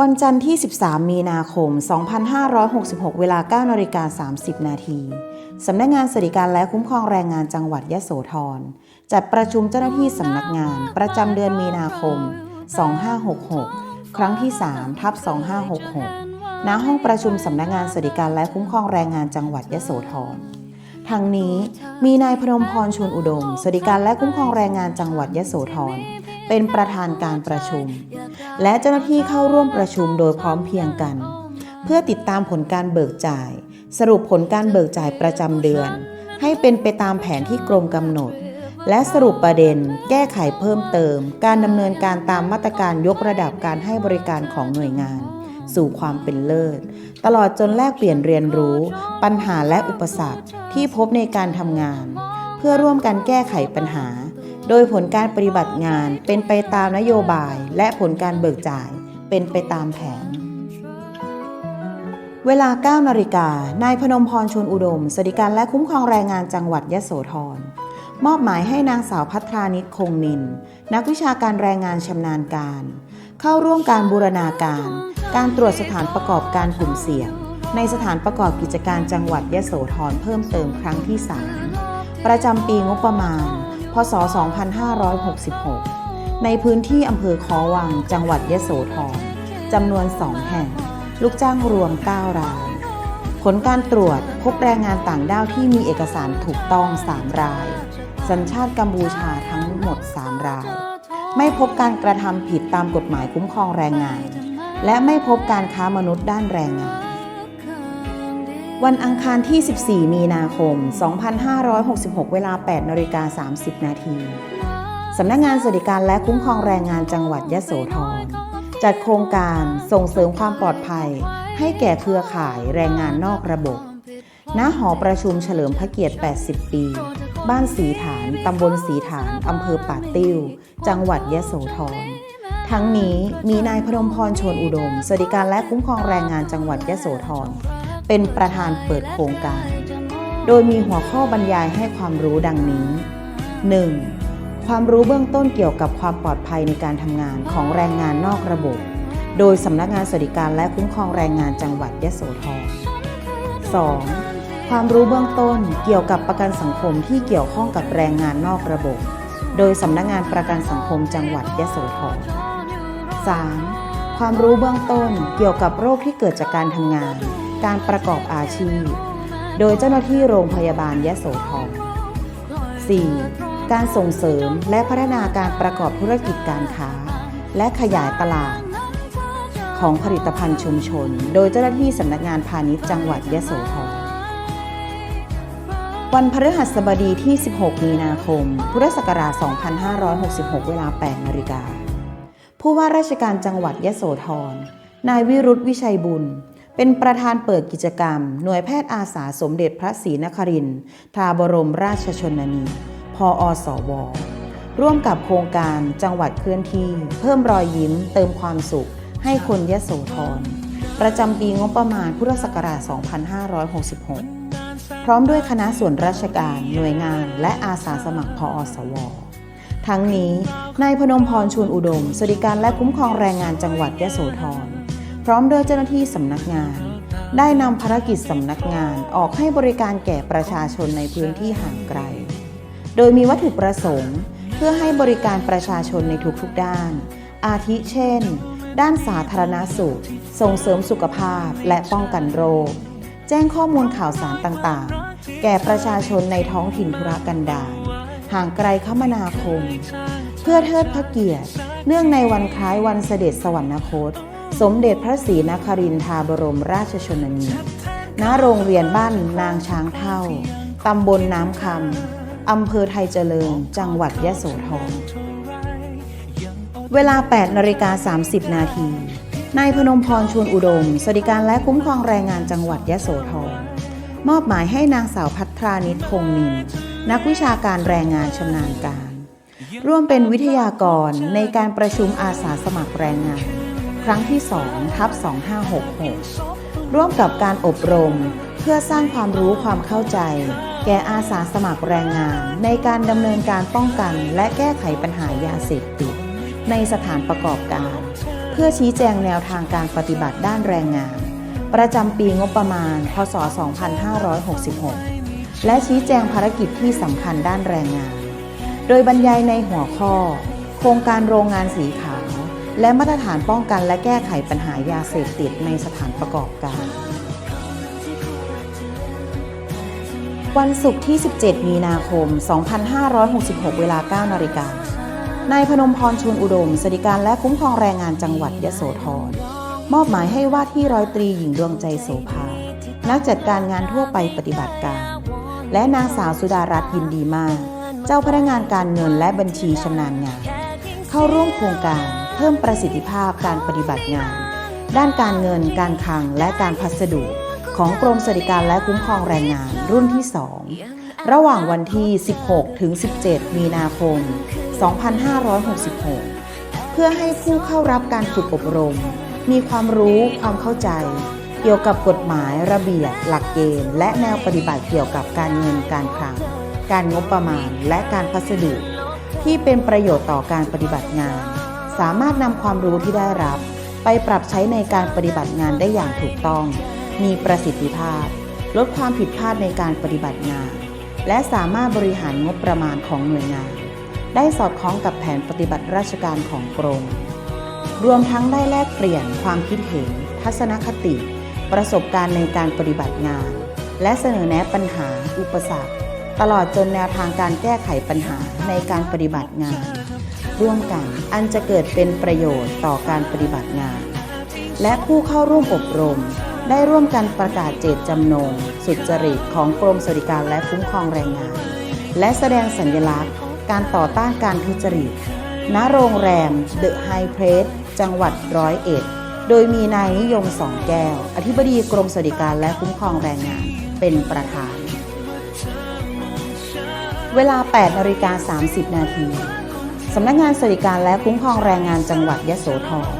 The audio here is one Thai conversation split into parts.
วันจันทร์ที่ 13 มีนาคม 2566 เวลา9นาฬิกา30 นาทีสำนักงานสวัสดิการและคุ้มครองแรงงานจังหวัดยะโสธร จัดประชุมเจ้าหน้าที่สำนักงาน ประจำเดือนมีนาคม 2566 ครั้งที่ 3 ทับ 2566 ณ ห้องประชุมสำนักงานสวัสดิการและคุ้มครองแรงงานจังหวัดยะโสธรทางนี้มีนายพนมพรชูนอุดม สวัสดิการและคุ้มครองแรงงานจังหวัดยะโสธร เป็นประธานการประชุม และเจ้าหน้าที่เข้าร่วมประชุมโดยพร้อมเพียงกัน เพื่อติดตามผลการเบิกจ่าย สรุปผลการเบิกจ่ายประจำเดือน ให้เป็นไปตามแผนที่กรมกำหนด และสรุปประเด็น แก้ไขเพิ่มเติม การดำเนินการตามมาตรการยกระดับการให้บริการของหน่วยงาน สู่ความเป็นเลิศ ตลอดจนแลกเปลี่ยนเรียนรู้ ปัญหาและอุปสรรคที่พบในการทำงาน เพื่อร่วมกันแก้ไขปัญหา โดยผลการปฏิบัติงานเป็นไปตามนโยบายและผลการเบิกจ่ายเป็นไปตามแผน เวลา 9 นาฬิกา นายพนมพรชวนอุดม สวัสดิการและคุ้มครองแรงงานจังหวัดยะโสธร มอบหมายให้นางสาวพัทรานิตคงนิน นักวิชาการแรงงานชำนาญการ เข้าร่วมการบูรณาการ การตรวจสถานประกอบการกลุ่มเสี่ยง ในสถานประกอบกิจการจังหวัดยะโสธรเพิ่มเติมครั้งที่ 3 ประจำปีงบประมาณ พศ 2566 ในพื้นที่อำเภอคอวัง จังหวัดยะโสธรจำนวน 2 แห่ง ลูกจ้างรวม 9 ราย ผลการตรวจพบแรงงานต่างด้าวที่มีเอกสารถูกต้อง 3 ราย สัญชาติกัมพูชาทั้งหมด 3 ราย ไม่พบการกระทำผิดตามกฎหมายคุ้มครองแรงงาน และไม่พบการค้ามนุษย์ด้านแรงงาน วันอังคารที่ 14 มีนาคม 2566 เวลา 8นาฬิกา30 นาทีสำนักงานสวัสดิการและคุ้มครองแรงงานจังหวัดยะโสธรจัดโครงการส่งเสริมความปลอดภัย ให้แก่เครือข่ายแรงงานนอกระบบ ณ หอประชุมเฉลิมพระเกียรติ 80 ปี บ้านสีฐาน ตำบลสีฐาน อำเภอป่าติ้ว จังหวัดยะโสธร ทั้งนี้มีนายพนมพรชนอุดม สวัสดิการและคุ้มครองแรงงานจังหวัดยะโสธร เป็นประธานเปิดโครงการ โดยมีหัวข้อบรรยายให้ความรู้ดังนี้ 1. ความรู้เบื้องต้นเกี่ยวกับความปลอดภัยในการทำงานของแรงงานนอกระบบ โดยสำนักงานสวัสดิการและคุ้มครองแรงงานจังหวัดยะโสธร 2. ความรู้เบื้องต้นเกี่ยวกับประกันสังคมที่เกี่ยวข้องกับแรงงานนอกระบบ โดยสำนักงานประกันสังคมจังหวัดยะโสธร 3. ความรู้เบื้องต้นเกี่ยวกับโรคที่เกิดจากการทำงาน การประกอบอาชีพ โดยเจ้าหน้าที่โรงพยาบาลยะโสธร 4. การส่งเสริมและพัฒนาการประกอบธุรกิจการค้า และขยายตลาด ของผลิตภัณฑ์ชุมชน โดยเจ้าหน้าที่สำนักงานพาณิชย์จังหวัดยะโสธรวันพฤหัสบดีที่ 16 มีนาคม พุทธศักราช 2566 เวลา 8 นาฬิกา ผู้ว่าราชการจังหวัดยะโสธร นายวิรุธวิชัยบุญ เป็นประธานเปิดกิจกรรม หน่วยแพทย์อาสาสมเด็จพระศรีนครินทร์ทราบรมราชชนนีพออสว ร่วมกับโครงการจังหวัดเคลื่อนที่ เพิ่มรอยยิ้ม เติมความสุข ให้คนยะโสธรประจำปีงบประมาณพุทธศักราช 2566 พร้อมด้วยคณะส่วนราชการ หน่วยงาน และอาสาสมัครพออสว ทั้งนี้นายพนมพรชูนอุดม สวัสดิการและคุ้มครองแรงงานจังหวัดยะโสธร พร้อมด้วยเจ้าหน้าที่สำนักงาน ได้นำภารกิจสำนักงานออกให้บริการแก่ประชาชนในพื้นที่ห่างไกล โดยมีวัตถุประสงค์ เพื่อให้บริการประชาชนในทุกๆด้าน อาทิเช่น ด้านสาธารณสุข ส่งเสริมสุขภาพและป้องกันโรค แจ้งข้อมูลข่าวสารต่างๆ แก่ประชาชนในท้องถิ่นธุรกันดารห่างไกลคมนาคม เพื่อเทิดพระเกียรติ เนื่องในวันคล้ายวันเสด็จสวรรคต สมเด็จพระศรีนครินทราบรมราชชนนีณโรงเรียนบ้านนางช้างเท่า ตำบลน้ำคำ อำเภอไทยเจริญ จังหวัดยะโสธร เวลา 8นาฬิกา30 นาที นายพนมพรชวนอุดม สวัสดิการและคุ้มครองแรงงานจังหวัดยะโสธร มอบหมายให้นางสาวพัทรานิตคงนิน นักวิชาการแรงงานชำนาญการ ร่วมเป็นวิทยากรในการประชุมอาสาสมัครแรงงาน รั้งที่2ทับ2566 ร่วมกับการอบรม เพื่อสร้างความรู้ความเข้าใจ แก่อาสาสมัครแรงงาน ในการดำเนินการป้องกันและแก้ไขปัญหายาเสพติด ในสถานประกอบการ เพื่อชี้แจงแนวทางการปฏิบัติด้านแรงงาน ประจำปีงบประมาณ พศ 2566 และชี้แจงภารกิจที่สำคัญด้านแรงงาน โดยบรรยายในหัวข้อ โครงการโรงงานสีขาว และมาตรฐานป้องกันและแก้ไขปัญหายาเสพติดในสถานประกอบการ วันศุกร์ที่ 17 มีนาคม 2566 เวลา 9 นาฬิกานายพนมพรชวนอุดมสวัสดิการและคุ้มครองแรงงานจังหวัดยโสธรมอบหมายให้ว่าที่ร้อยตรีหญิงดวงใจโสภา นักจัดการงานทั่วไปปฏิบัติการ และนางสาวสุดารัตน์ยินดีมาก เจ้าพนักงานการเงินและบัญชีชำนาญงาน เข้าร่วมโครงการ พิ่มประสิทธิภาพการปฏิบัติงาน ด้านการเงินการคลังและการพัสดุของกรมสวัสดิการและคุ้มครองแรงงานรุ่นที่ 2 ระหว่างวันที่ 16 ถึง 17 มีนาคม 2566 เพื่อให้ผู้เข้ารับการฝึกอบรม มีความรู้ความเข้าใจ เกี่ยวกับกฎหมายระเบียบ หลักเกณฑ์ และแนวปฏิบัติเกี่ยวกับการเงินการคลัง การงบประมาณและการพัสดุ ที่เป็นประโยชน์ต่อการปฏิบัติงาน สามารถนำความรู้ที่ได้รับ ไปปรับใช้ในการปฏิบัติงานได้อย่างถูกต้อง มีประสิทธิภาพ ลดความผิดพลาดในการปฏิบัติงาน และสามารถบริหารงบประมาณของหน่วยงาน ได้สอดคล้องกับแผนปฏิบัติราชการของกรม รวมทั้งได้แลกเปลี่ยนความคิดเห็น ทัศนคติ ประสบการณ์ในการปฏิบัติงาน และเสนอแนะปัญหา อุปสรรค ตลอดจนแนวทางการแก้ไขปัญหาในการปฏิบัติงาน ร่วมกัน อันจะเกิดเป็นประโยชน์ต่อการปฏิบัติงาน และผู้เข้าร่วมอบรม ได้ร่วมกันประกาศเจตจำนง สุจริตของกรมสวัสดิการและคุ้มครองแรงงาน และแสดงสัญลักษณ์ การต่อต้านการทุจริต ณ โรงแรมเดอะไฮเพรสจังหวัดร้อยเอ็ด โดยมีนายนิยมสองแก้ว อธิบดีกรมสวัสดิการและคุ้มครองแรงงาน เป็นประธานเวลา 8นาฬิกา30 นาที สำนักงานสวัสดิการและคุ้มครองแรงงานจังหวัดยะโสธร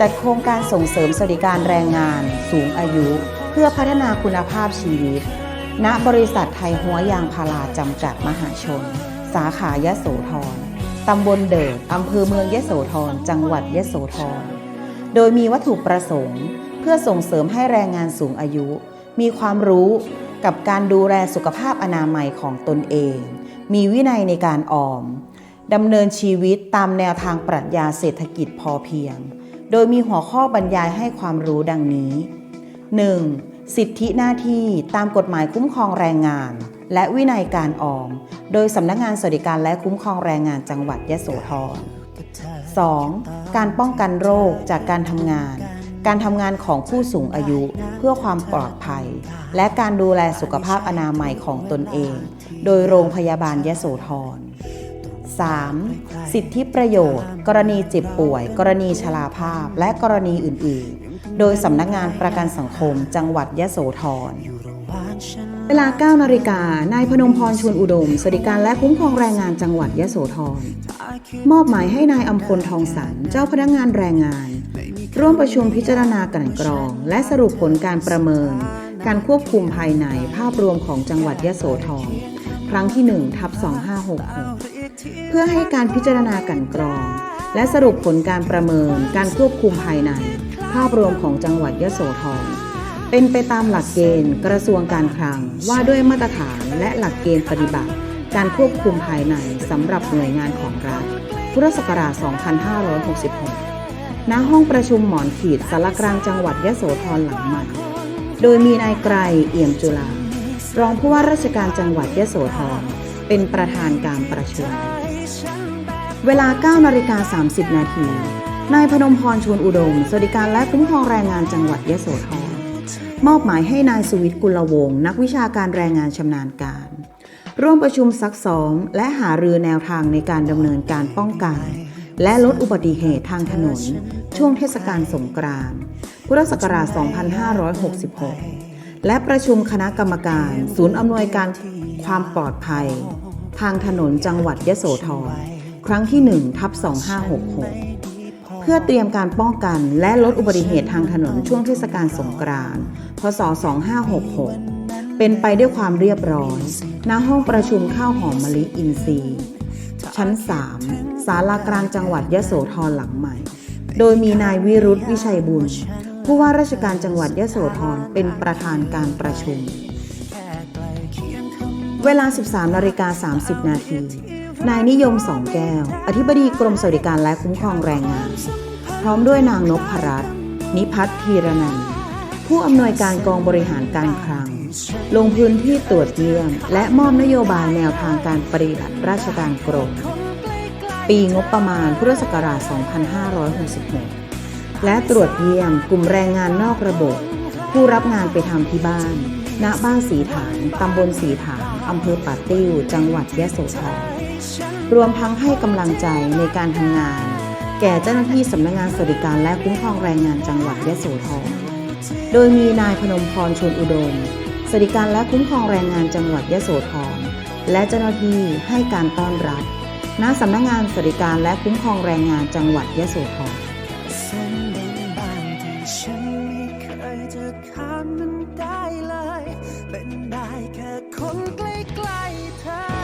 จัดโครงการส่งเสริมสวัสดิการแรงงาน สูงอายุ เพื่อพัฒนาคุณภาพชีวิต ณบริษัทไทยหัวยางพาราจำกัดมหาชน สาขายะโสธรตำบลเดิดอำเภอเมืองยะโสธรจังหวัดยะโสธรโดยมีวัตถุประสงค์ เพื่อส่งเสริมให้แรงงานสูงอายุ มีความรู้กับการดูแลสุขภาพอนามัยของตนเอง มีวินัยในการออม ดำเนินชีวิตตามแนวทางปรัชญาเศรษฐกิจพอเพียง โดยมีหัวข้อบรรยายให้ความรู้ดังนี้ 1. สิทธิหน้าที่ตามกฎหมายคุ้มครองแรงงาน และวินัยการออม โดยสำนักงานสวัสดิการและคุ้มครองแรงงานจังหวัดยะโสธร 2. การป้องกันโรคจากการทำงาน การทำงานของผู้สูงอายุเพื่อความปลอดภัย และการดูแลสุขภาพอนามัยของตนเอง โดยโรงพยาบาลยโสธร 3. สิทธิประโยชน์ กรณีเจ็บป่วย กรณีชราภาพ และกรณีอื่น ๆ โดยสำนักงานประกันสังคม จังหวัดยะโสธรเวลา 9 นาฬิกา นายพนมพรชวนอุดม สวัสดิการและคุ้มครองแรงงานจังหวัดยะโสธร มอบหมายให้นายอัมพลทองสัน เจ้าพนักงานแรงงาน ร่วมประชุมพิจารณากันกรอง และสรุปผลการประเมิน การควบคุมภายในภาพรวมของจังหวัดยะโสธร ครั้งที่1ทับ2566 เพื่อให้การพิจารณากันกรอง และสรุปผลการประเมินการควบคุมภายใน ภาพรวมของจังหวัดยโสธรเป็นไปตามหลักเกณฑ์กระทรวงการคลังว่าด้วยมาตรฐานและหลักเกณฑ์ปฏิบัติ การควบคุมภายในสำหรับหน่วยงานของรัฐ พุทธศักราช 2566 ณ ห้องประชุมหมอนขีดสารกลางจังหวัดยโสธรหลังใหม่ โดยมีนายไกรเอี่ยมจุฬา รองผู้ว่าราชการจังหวัดยโสธรเป็นประธานการประชุม เวลา9นาฬิกา30 นาทีนายพนมพรชวนอุดม สวัสดิการและคุ้มครองแรงงานจังหวัดยโสธรมอบหมายให้นายสุวิทย์กุลวงศ์นักวิชาการแรงงานชำนาญการ ร่วมประชุมซักซ้อม และหารือแนวทางในการดำเนินการป้องกัน และลดอุบัติเหตุทางถนน ช่วงเทศกาลสงกรานต์พุทธศักราช 2566 และประชุมคณะกรรมการ ศูนย์อำนวยการความปลอดภัย ทางถนนจังหวัดยโสธรครั้งที่1ทับ2566 เพื่อเตรียมการป้องกันและลดอุบัติเหตุทางถนนช่วงเทศกาลสงกรานต์พศ 2566 เป็นไปด้วยความเรียบร้อยณห้องประชุมข้าวหอมมะลิอินทรีย์ ชั้น 3 ศาลากลางจังหวัดยโสธรหลังใหม่ โดยมีนายวิรุธวิชัยบุญ ผู้ว่าราชการจังหวัดยะโสธรเป็นประธานการประชุม เวลา 13นาฬิกา30 นาที นายนิยมสองแก้ว อธิบดีกรมสวัสดิการและคุ้มครองแรงงาน พร้อมด้วยนางนพรัตน์นิพัฒน์ธีรนันผู้อำนวยการกองบริหารการคลัง ลงพื้นที่ตรวจเยี่ยม และมอบนโยบายแนวทางการปฏิบัติราชการกรมปีงบประมาณพุทธศักราช 2566 และตรวจเยี่ยมกลุ่มแรงงานนอกระบบ ผู้รับงานไปทำที่บ้าน ณ บ้านสีฐาน ตำบลสีฐาน อำเภอป่าติ้ว จังหวัดยะโสธร รวมทั้งให้กำลังใจในการทำงาน แก่เจ้าหน้าที่สำนักงานสวัสดิการและคุ้มครองแรงงานจังหวัดยะโสธร โดยมีนายพนมพรชวนอุดม สวัสดิการและคุ้มครองแรงงานจังหวัดยะโสธร และเจ้าหน้าที่ให้การต้อนรับ ณ สำนักงานสวัสดิการและคุ้มครองแรงงานจังหวัดยะโสธร